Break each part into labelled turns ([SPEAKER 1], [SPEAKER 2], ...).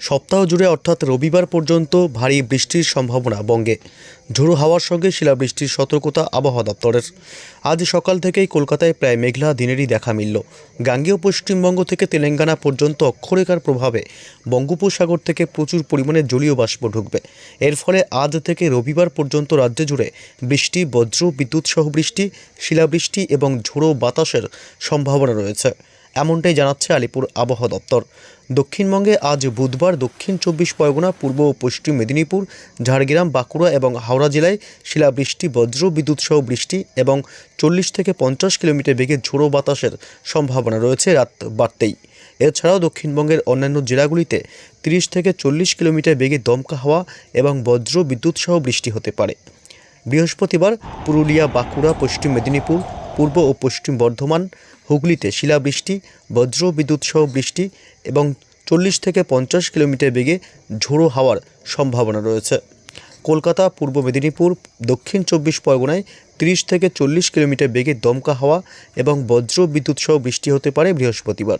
[SPEAKER 1] সপ্তাহ জুড়ে অর্থাৎ রবিবার পর্যন্ত ভারী বৃষ্টির সম্ভাবনা বঙ্গে। ঝোড়ো হাওয়ার সঙ্গে শিলাবৃষ্টির সতর্কতা আবহাওয়া দপ্তরের। আজ সকাল থেকেই কলকাতায় প্রায় মেঘলা দিনেরই দেখা মিলল। গাঙ্গেয় পশ্চিমবঙ্গ থেকে তেলেঙ্গানা পর্যন্ত অক্ষরেখার প্রভাবে বঙ্গোপসাগর থেকে প্রচুর পরিমাণে জলীয় বাষ্প ঢুকবে। এর ফলে আজ থেকে রবিবার পর্যন্ত রাজ্য জুড়ে বৃষ্টি, বজ্র, বিদ্যুৎ সহ বৃষ্টি, শিলাবৃষ্টি এবং ঝোড়ো বাতাসের সম্ভাবনা রয়েছে। এমনটাই জানাচ্ছে আলিপুর আবহাওয়া দপ্তর। দক্ষিণবঙ্গে আজ বুধবার দক্ষিণ চব্বিশ পরগনা, পূর্ব ও পশ্চিম মেদিনীপুর, ঝাড়গ্রাম, বাঁকুড়া এবং হাওড়া জেলায় শিলাবৃষ্টি, বজ্র, বিদ্যুৎ সহ বৃষ্টি এবং চল্লিশ থেকে পঞ্চাশ কিলোমিটার বেগে ঝোড়ো বাতাসের সম্ভাবনা রয়েছে রাত বাড়তেই। এছাড়াও দক্ষিণবঙ্গের অন্যান্য জেলাগুলিতে তিরিশ থেকে চল্লিশ কিলোমিটার বেগে দমকা হাওয়া এবং বজ্র, বিদ্যুৎ সহ বৃষ্টি হতে পারে। বৃহস্পতিবার পুরুলিয়া, বাঁকুড়া, পশ্চিম মেদিনীপুর পূর্ব ও পশ্চিম বর্ধমান, হুগলিতে শিলাবৃষ্টি বজ্র বিদ্যুৎ সহ বৃষ্টি এবং চল্লিশ থেকে পঞ্চাশ কিলোমিটার বেগে ঝোড়ো হাওয়ার সম্ভাবনা রয়েছে। কলকাতা, পূর্ব মেদিনীপুর, দক্ষিণ চব্বিশ পরগনায় তিরিশ থেকে চল্লিশ কিলোমিটার বেগে দমকা হাওয়া এবং বজ্র বিদ্যুৎ সহ বৃষ্টি হতে পারে বৃহস্পতিবার।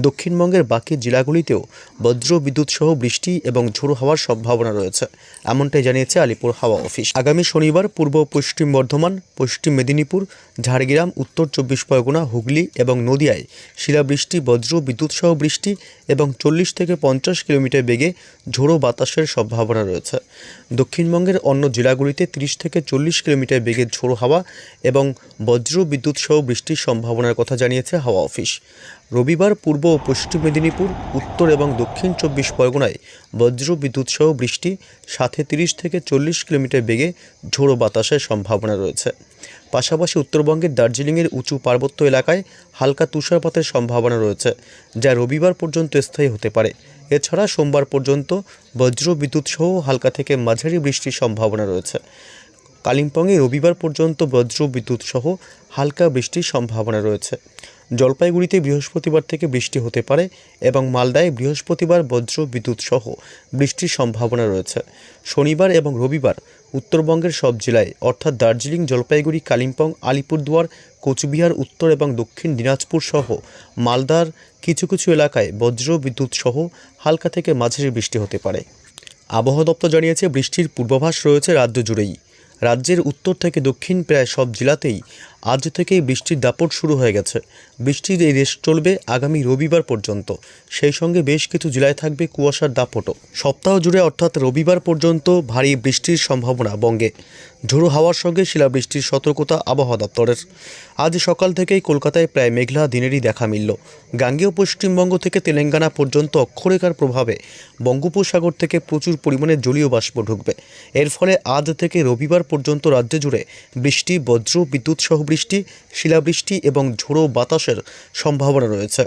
[SPEAKER 1] দক্ষিণবঙ্গের বাকি জেলাগুলিতেও বজ্র বিদ্যুৎ সহ বৃষ্টি এবং ঝোড়ো হওয়ার সম্ভাবনা রয়েছে, এমনটাই জানিয়েছে আলিপুর হাওয়া অফিস। আগামী শনিবার পূর্ব পশ্চিম বর্ধমান, পশ্চিম মেদিনীপুর, ঝাড়গ্রাম, উত্তর চব্বিশ পরগনা, হুগলি এবং নদিয়ায় শিলাবৃষ্টি, বজ্র বিদ্যুৎ সহ বৃষ্টি এবং চল্লিশ থেকে পঞ্চাশ কিলোমিটার বেগে ঝোড়ো বাতাসের সম্ভাবনা রয়েছে। দক্ষিণবঙ্গের অন্য জেলাগুলিতে তিরিশ থেকে চল্লিশ কিলোমিটার বেগে ঝোড়ো হাওয়া এবং বজ্র বিদ্যুৎ সহ বৃষ্টির সম্ভাবনার কথা জানিয়েছে হাওয়া অফিস। রবিবার পূর্ব ও পশ্চিম মেদিনীপুর, উত্তর এবং দক্ষিণ চব্বিশ পরগনায় বজ্র বিদ্যুৎ সহ বৃষ্টি সাথে তিরিশ থেকে চল্লিশ কিলোমিটার বেগে ঝোড়ো বাতাসের সম্ভাবনা রয়েছে। পাশাপাশি উত্তরবঙ্গের দার্জিলিংয়ের উঁচু পার্বত্য এলাকায় হালকা তুষারপাতের সম্ভাবনা রয়েছে, যা রবিবার পর্যন্ত স্থায়ী হতে পারে। এছাড়া সোমবার পর্যন্ত বজ্র বিদ্যুৎ সহ হালকা থেকে মাঝারি বৃষ্টির সম্ভাবনা রয়েছে। কালিম্পংয়ে রবিবার পর্যন্ত বজ্র বিদ্যুৎ সহ হালকা বৃষ্টির সম্ভাবনা রয়েছে। জলপাইগুড়িতে বৃহস্পতিবার থেকে বৃষ্টি হতে পারে এবং মালদায় বৃহস্পতিবার বজ্র বিদ্যুৎ সহ বৃষ্টির সম্ভাবনা রয়েছে। শনিবার এবং রবিবার উত্তরবঙ্গের সব জেলায়, অর্থাৎ দার্জিলিং, জলপাইগুড়ি, কালিম্পং, আলিপুরদুয়ার, কোচবিহার, উত্তর এবং দক্ষিণ দিনাজপুর সহ মালদার কিছু কিছু এলাকায় বজ্র বিদ্যুৎ সহ হালকা থেকে মাঝারি বৃষ্টি হতে পারে। আবহাওয়া দপ্তর জানিয়েছে, বৃষ্টির পূর্বাভাস রয়েছে রাজ্য জুড়েই। রাজ্যের উত্তর থেকে দক্ষিণ প্রায় সব জেলাতেই আজ থেকেই বৃষ্টির দাপট শুরু হয়ে গেছে। বৃষ্টির এই রেশ চলবে আগামী রবিবার পর্যন্ত। সেই সঙ্গে বেশ কিছু জেলায় থাকবে কুয়াশার দাপটও। সপ্তাহ জুড়ে অর্থাৎ রবিবার পর্যন্ত ভারী বৃষ্টির সম্ভাবনা বঙ্গে। ঝোড়ো হাওয়ার সঙ্গে শিলাবৃষ্টির সতর্কতা আবহাওয়া দপ্তরের। আজ সকাল থেকেই কলকাতায় প্রায় মেঘলা দিনেরই দেখা মিলল। গাঙ্গেয় পশ্চিমবঙ্গ থেকে তেলেঙ্গানা পর্যন্ত অক্ষরেখার প্রভাবে বঙ্গোপসাগর থেকে প্রচুর পরিমাণে জলীয় বাষ্প ঢুকবে। এর ফলে আজ থেকে রবিবার পর্যন্ত রাজ্য জুড়ে বৃষ্টি, বজ্র, বিদ্যুৎ সহ বৃষ্টি শিলাবৃষ্টি এবং ঝোড়ো বাতাসের সম্ভাবনা রয়েছে।